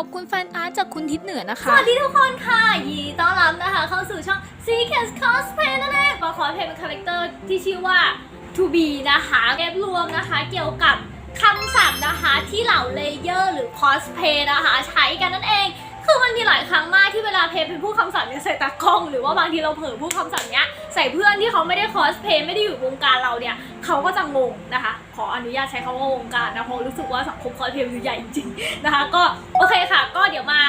อบคุณแฟนอาร์ตจากคุณทิศเหนือนะคะ สวัสดีทุกคนค่ะ ยินดีต้อนรับนะคะ เข้าสู่ช่อง Secret Cosplay นั่นเองมาคอสเพลย์เป็นคาแรคเตอร์ที่ชื่อว่า To Be นะคะเก็บรวมนะคะเกี่ยวกับคำศัพท์นะคะที่เหล่าเลเยอร์หรือ Cosplay นะคะ ใช้กันนั่นเอง คือมันมีหลายครั้งมากที่เวลาเพย์เป็นผู้คำศัพท์เนี่ยใส่ตากล้อง หรือว่าบางทีเราเผลอผู้คำศัพท์เนี้ยใส่เพื่อนที่เขาไม่ได้คอสเพย์ไม่ได้อยู่วงการเราเนี่ยเขาก็จะงงนะคะ ออนุญาตใช้คำว่าวงการนะเพราะรู้สึกว่าสังคมคอสเพลย์มันใหญ่จริงๆนะคะ ก็โอเคค่ะ ก็เดี๋ยวมา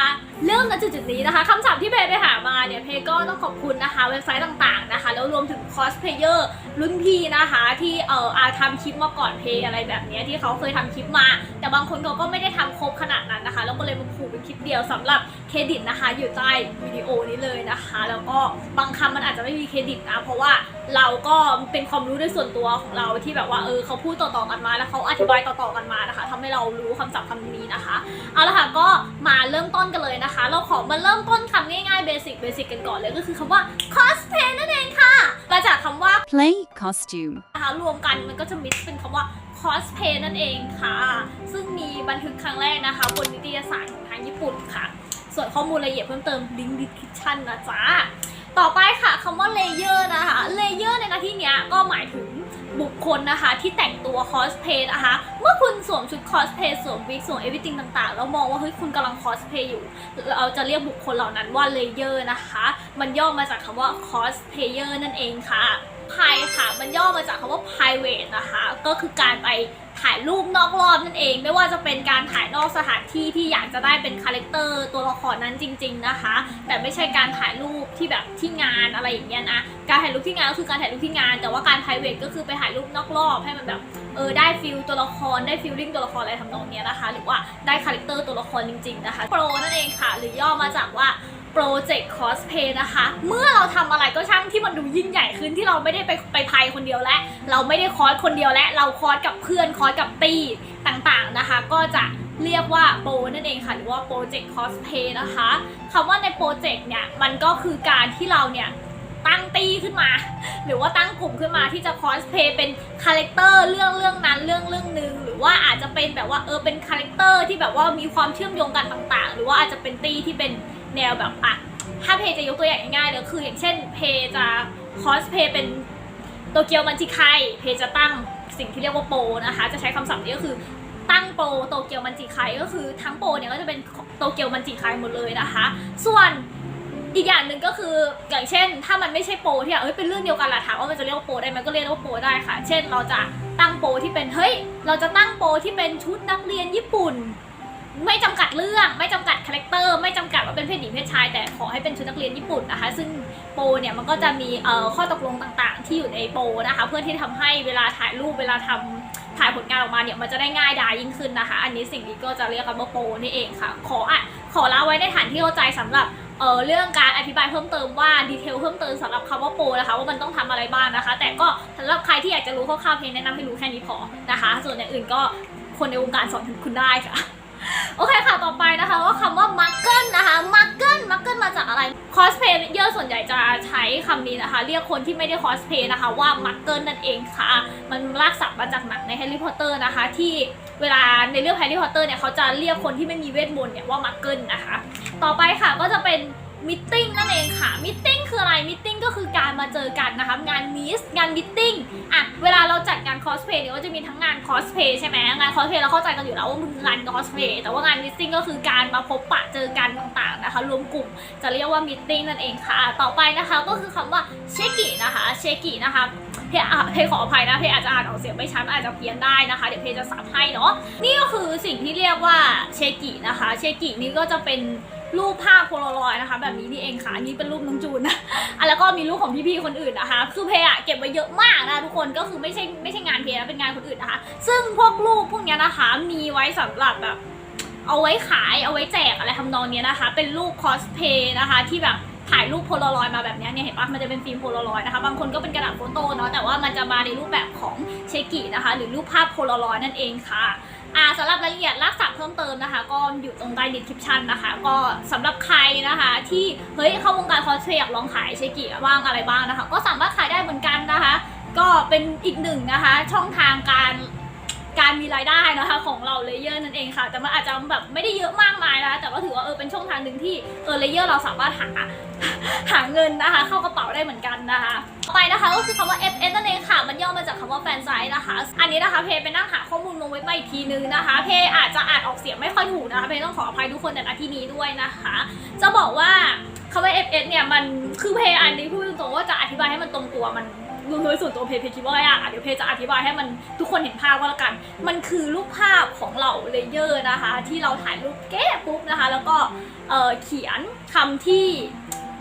เริ่มณจุดจุดๆนี้นะคะคำศัพท์ที่เพย์ไปหามาเนี่ยเพย์ก็ต้องขอบคุณนะคะ เว็บไซต์ต่างๆนะคะ แล้วรวมถึงคอสเพลเยอร์รุ่นพี่นะคะที่เอ่ออาทำคลิปมาก่อนเพย์อะไรแบบนี้ที่เขาเคยทำคลิปมา แต่บางคนเขาก็ไม่ได้ทำครบขนาดนั้นนะคะ แล้วก็เลยมาผูกเป็นคลิปเดียวสำหรับเครดิตนะคะ อยู่ใต้วิดีโอนี้เลยนะคะ แล้วก็บางคำมันอาจจะไม่มีเครดิตนะเพราะว่า เราก็เป็นความรู้ด้วยส่วนตัวของเราที่แบบว่าเออเขาพูดต่อๆกันมาแล้วเขาอธิบายต่อๆกันมานะคะทำให้เรารู้คำศัพท์คำนี้นะคะเอาละค่ะก็มาเริ่มต้นกันเลยนะคะ เราขอมาเริ่มต้นคำง่ายๆเบสิกเบสิกกันก่อนเลยก็คือคำว่า cosplay นั่นเองค่ะมาจากคำว่า play costume, นะคะรวมกันมันก็จะมิกซ์เป็นคำว่า cosplay นั่นเองค่ะ ซึ่งมีบันทึกครั้งแรกนะคะ บนนิตยสารของทางญี่ปุ่นค่ะ ส่วนข้อมูลรายละเอียดเพิ่มเติมลิงก์ดิสคริปชันนะจ๊ะ ต่อไปค่ะคำว่า layer นะคะ layer ในหน้าที่เนี้ยก็หมายถึงบุคคลนะคะที่แต่งตัว cosplay นะคะเมื่อคุณสวมชุด cosplay สวมวิกสวม everything ต่างๆ แล้วมองว่าเฮ้ยคุณกำลัง cosplay อยู่ เราจะเรียกบุคคลเหล่านั้นว่า layer นะคะ มันย่อมาจากคำว่า cosplayer นั่นเองค่ะพายค่ะ มันย่อมาจากคำว่า private นะคะ ก็คือการไป ถ่ายรูปนอกรอบนั่นเอง ไม่ว่าจะเป็นการถ่ายนอกสถานที่ที่อยากจะได้เป็นคาแรคเตอร์ตัวละครนั้นจริง ๆนะคะ แต่ไม่ใช่การถ่ายรูปที่แบบที่งานอะไรอย่างเงี้ยนะการถ่ายรูปที่งานก็คือการถ่ายรูปที่งาน แต่ว่าการ p r i v a t ก็คือไปถ่ายรูปนอกรอบให้มันแบบเออได้ฟิลตัวละครได้ฟิลลิ่งตัวละครอะไรทำนองเนี้ยนะคะ หรือว่าได้คาแรคเตอร์ตัวละครจริงๆนะคะโปรนั่นเองค่ะ หรือย่อมาจากว่า โปรเจกต์คอสเพย์นะคะ เมื่อเราทำอะไรก็ช่างที่มันดูยิ่งใหญ่ขึ้นที่เราไม่ได้ไปไปพายคนเดียวและ เราไม่ได้คอสคนเดียวและ เราคอสกับเพื่อนคอสกับตีต่างๆนะคะ ก็จะเรียกว่าโปรนั่นเองค่ะ หรือว่าโปรเจกต์คอสเพย์นะคะคำว่าในโปรเจกต์เนี่ย มันก็คือการที่เราเนี่ยตั้งตีขึ้นมา หรือว่าตั้งกลุ่มขึ้นมาที่จะคอสเพย์เป็นคาแรคเตอร์เรื่องเรื่องนั้นเรื่องเรื่องหนึ่งหรือว่าอาจจะเป็นแบบว่าเออเป็นคาแรคเตอร์ที่แบบว่ามีความเชื่อมโยงกันต่างๆ หรือว่าอาจจะเป็นตีที่เป็น แนวแบบอะถ้าเพยจะยกตัวอย่างง่ายๆเลยคืออย่างเช่นเพยจะคอสเพยเป็นโตเกียวมันจิไคเพยจะตั้งสิ่งที่เรียกว่าโปนะคะ จะใช้คำศัพท์นี้ก็คือตั้งโปโตเกียวมันจิไคก็คือทั้งโปเนี่ยก็จะเป็นโตเกียวมันจิไคหมดเลยนะคะ ส่วนอีกอย่างหนึ่งก็คืออย่างเช่น ถ้ามันไม่ใช่โปที่แบบเอ้ยเป็นเรื่องเดียวกันละถามว่ามันจะเรียกว่าโปได้ไหมก็เรียกว่าโปได้ค่ะ เช่น เราจะตั้งโปที่เป็นเฮ้ยเราจะตั้งโปที่เป็นชุดนักเรียนญี่ปุ่น ไม่จำกัดเรื่องไม่จำกัดคาแรคเตอร์ไม่จำกัดว่าเป็นเพศหญิงเพศชาย แต่ขอให้เป็นชุดนักเรียนญี่ปุ่นนะคะ ซึ่งโปเนี่ยมันก็จะมีข้อตกลงต่างๆ ที่อยู่ในโปนะคะ เพื่อที่ทำให้เวลาถ่ายรูปเวลาทำถ่ายผลงานออกมาเนี่ยมันจะได้ง่ายดายยิ่งขึ้นนะคะ อันนี้สิ่งนี้ก็จะเรียกกันว่าโปนี่เองค่ะ ขออะขอเละไว้ในฐานที่เข้าใจสำหรับเออเรื่องการอธิบายเพิ่มเติมว่าดีเทลเพิ่มเติมสำหรับคำว่าโปรนะคะว่ามันต้องทำอะไรบ้างนะคะ แต่ก็สำหรับใครที่อยากจะรู้คร่าวๆเพลงแนะนำให้รู้แค่นี้พอนะคะ ส่วนอย่างอื่นก็คนในวงการสอนคุณได้ค่ะ โอเคค่ะ ต่อไปนะคะว่าคำว่ามักเกิลนะคะมักเกิลมักเกิลมาจากอะไรคอสเพย์เยอะส่วนใหญ่จะใช้คำนี้นะคะ เรียกคนที่ไม่ได้คอสเพย์นะคะว่ามักเกิลนั่นเองค่ะ มันลากศัพท์มาจากหนังในแฮร์รี่พอตเตอร์นะคะ ที่เวลาในเรื่องแฮร์รี่พอตเตอร์เนี่ยเขาจะเรียกคนที่ไม่มีเวทมนต์เนี่ยว่ามักเกิลนะคะ ต่อไปค่ะก็จะเป็น มิทติ้งนั่นเองค่ะ มิทติ้งคืออะไร มิทติ้งก็คือการมาเจอกันนะคะ งานมิส งานมิทติ้งอะ เวลาเราจัดงานคอสเพย์เนี่ยก็จะมีทั้งงานคอสเพย์ใช่ไหมงานคอสเพย์เราเข้าใจกันอยู่แล้วว่ามันคืองานคอสเพย์แต่ว่างานมิทติ้งก็คือการมาพบปะเจอกันต่างๆนะคะ รวมกลุ่มจะเรียกว่ามิทติ้งนั่นเองค่ะ ต่อไปนะคะก็คือคำว่าเชกินะคะ เชกินะคะเพอะเพขออภัยนะ เพอาจจะอ่านออกเสียงไม่ชัดอาจจะเพี้ยนได้นะคะ เดี๋ยวเพจะสับให้เนาะ นี่ก็คือสิ่งที่เรียกว่าเชกินะคะ เชกินี่ก็จะเป็น รูปภาพโพลารอยด์นะคะ แบบนี้นี่เองค่ะอันนี้เป็นรูปน้องจูนนะอะแล้วก็มีรูปของพี่ๆคนอื่นนะคะคือเพย์อะเก็บไว้เยอะมากนะทุกคนก็คือไม่ใช่ไม่ใช่งานเพย์นะเป็นงานคนอื่นนะคะ ซึ่งพวกรูปพวกเนี้ยนะคะมีไว้สำหรับแบบเอาไว้ขายเอาไว้แจกอะไรทำนองเนี้ยนะคะ เป็นรูปคอสเพย์นะคะ ที่แบบถ่ายรูปโพลารอยมาแบบเนี้ยเนี่ยเห็นปะมันจะเป็นฟิล์มโพลารอยนะคะ บางคนก็เป็นกระดาษโฟโต้เนาะแต่ว่ามันจะมาในรูปแบบของเชกินะคะ หรือรูปภาพโพลารอยนั่นเองค่ะ อ่าสำหรับรายละเอียดรักษาเพิ่มเติมนะคะ ก็อยู่ตรงใต้ดีสคริปชันนะคะ ก็สำหรับใครนะคะ ที่เฮ้ยเข้าวงการคอสเพลย์อยากลองขายเชกิบ้างอะไรบ้างนะคะ ก็สามารถขายได้เหมือนกันนะคะ ก็เป็นอีกหนึ่งนะคะ ช่องทางการ การมีรายได้นะคะของเราเลเยอร์นั่นเองค่ะ แต่มันอาจจะแบบไม่ได้เยอะมากมายนะคะแต่ก็ถือว่าเออเป็นช่องทางหนึ่งที่เออเลเยอร์เราสามารถหาหาเงินนะคะ เข้ากระเป๋าได้เหมือนกันนะคะต่อไปนะคะก็คือคำว่า FS นั่นเองค่ะ มันย่อมาจากคำว่าแฟนไซต์นะคะ อันนี้นะคะเพย์ไปนั่งหาข้อมูลมาไว้มาอีกทีนึงนะคะ เพย์อาจจะอ่านออกเสียงไม่ค่อยถูกนะคะเพย์ต้องขออภัยทุกคนในณที่นี้ด้วยนะคะ จะบอกว่าคำว่า FS เนี่ยมันคือเพย์อันนี้พูดตรงๆว่าจะอธิบายให้มันตรงตัวมัน โดยส่วนตัวเพย์เพย์คิดว่าอะเดี๋ยวเพย์จะอธิบายให้มันทุกคนเห็นภาพก็แล้วกัน มันคือรูปภาพของเหล่าเลเยอร์นะคะ ที่เราถ่ายรูปแก้ปุ๊บนะคะ แล้วก็เเขียนคำที่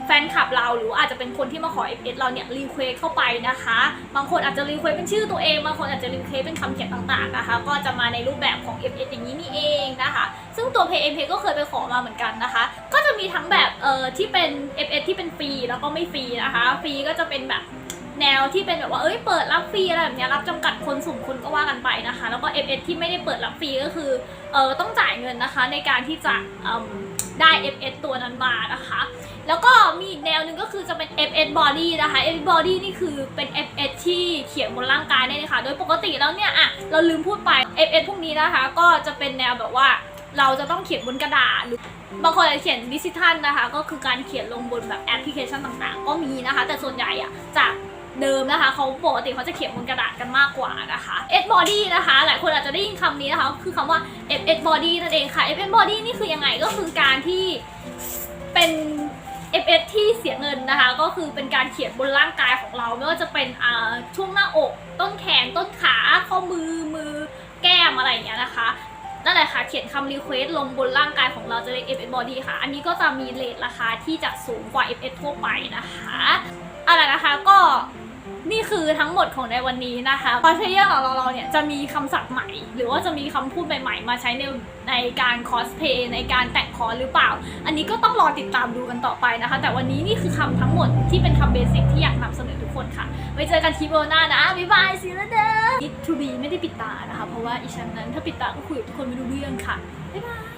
แฟนคลับเราหรืออาจจะเป็นคนที่มาขอ FS เราเนี่ยรีเควสเข้าไปนะคะ บางคนอาจจะรีเควสเป็นชื่อตัวเอง บางคนอาจจะรีเควสเป็นคำเขียนต่างๆนะคะ ก็จะมาในรูปแบบของ FS อย่างนี้นี่เองนะคะ ซึ่งตัว Pay M Pay ก็เคยไปขอมาเหมือนกันนะคะ ก็จะมีทั้งแบบเอ่อที่เป็น FS ที่เป็นฟรีแล้วก็ไม่ฟรีนะคะ ฟรีก็จะเป็นแบบ แนวที่เป็นแบบว่าเอ้ยเปิดรับฟรีอะไรแบบนี้รับจำกัดคนสุ่มคนก็ว่ากันไปนะคะ แล้วก็ FS ที่ไม่ได้เปิดรับฟรีก็คือเออต้องจ่ายเงินนะคะในการที่จะได้ FS ตัวนั้นมานะคะ แล้วก็มีอีกแนวหนึ่งก็คือจะเป็น FS body นะคะ FS body นี่คือเป็น FS ที่เขียนบนร่างกายได้เลยค่ะ โดยปกติแล้วเนี่ยอะเราลืมพูดไป FS พวกนี้นะคะ ก็จะเป็นแนวแบบว่าเราจะต้องเขียนบนกระดาษหรือบางคนจะเขียนดิจิทัลนะคะ ก็คือการเขียนลงบนแบบแอปพลิเคชันต่างๆ ก็มีนะคะ แต่ส่วนใหญ่อะจาก เดิมนะคะเขาปกติเขาจะเขียนบนกระดาษกันมากกว่านะคะ S body นะคะ หลายคนอาจจะได้ยินคำนี้นะคะ คือคำว่า FS body นั่นเองค่ะ FS body นี่คือยังไงก็คือการที่เป็น FS ที่เสียเงินนะคะ ก็คือเป็นการเขียนบนร่างกายของเรา ไม่ว่าจะเป็นช่วงหน้าอก ต้นแขนต้นขาข้อมือมือแก้มอะไรอย่างเงี้ยนะคะนั่นแหละค่ะ เขียนคำรีเควสลงบนร่างกายของเราจะเรียก FS body ค่ะ อันนี้ก็จะมีเลทราคาที่จะสูงกว่า FS ทั่วไปนะคะ คือทั้งหมดของในวันนี้นะคะคอนเทนต์ของเราเราเนี่ยจะมีคำศัพท์ใหม่ หรือว่าจะมีคำพูดใหม่ๆ มาใช้ในในการคอสเพย์ในการแต่งคอร์สหรือเปล่า อันนี้ก็ต้องรอติดตามดูกันต่อไปนะคะ แต่วันนี้นี่คือคำทั้งหมดที่เป็นคำเบสิกที่อยากนำเสนอทุกคนค่ะ ไว้เจอกันคลิปหน้านะบ๊ายบายซีแล้วเด้อ It to be ไม่ได้ปิดตานะคะ เพราะว่าอีฉันนั้นถ้าปิดตาก็คุยกับทุกคนไม่รู้เรื่องค่ะบ๊ายบาย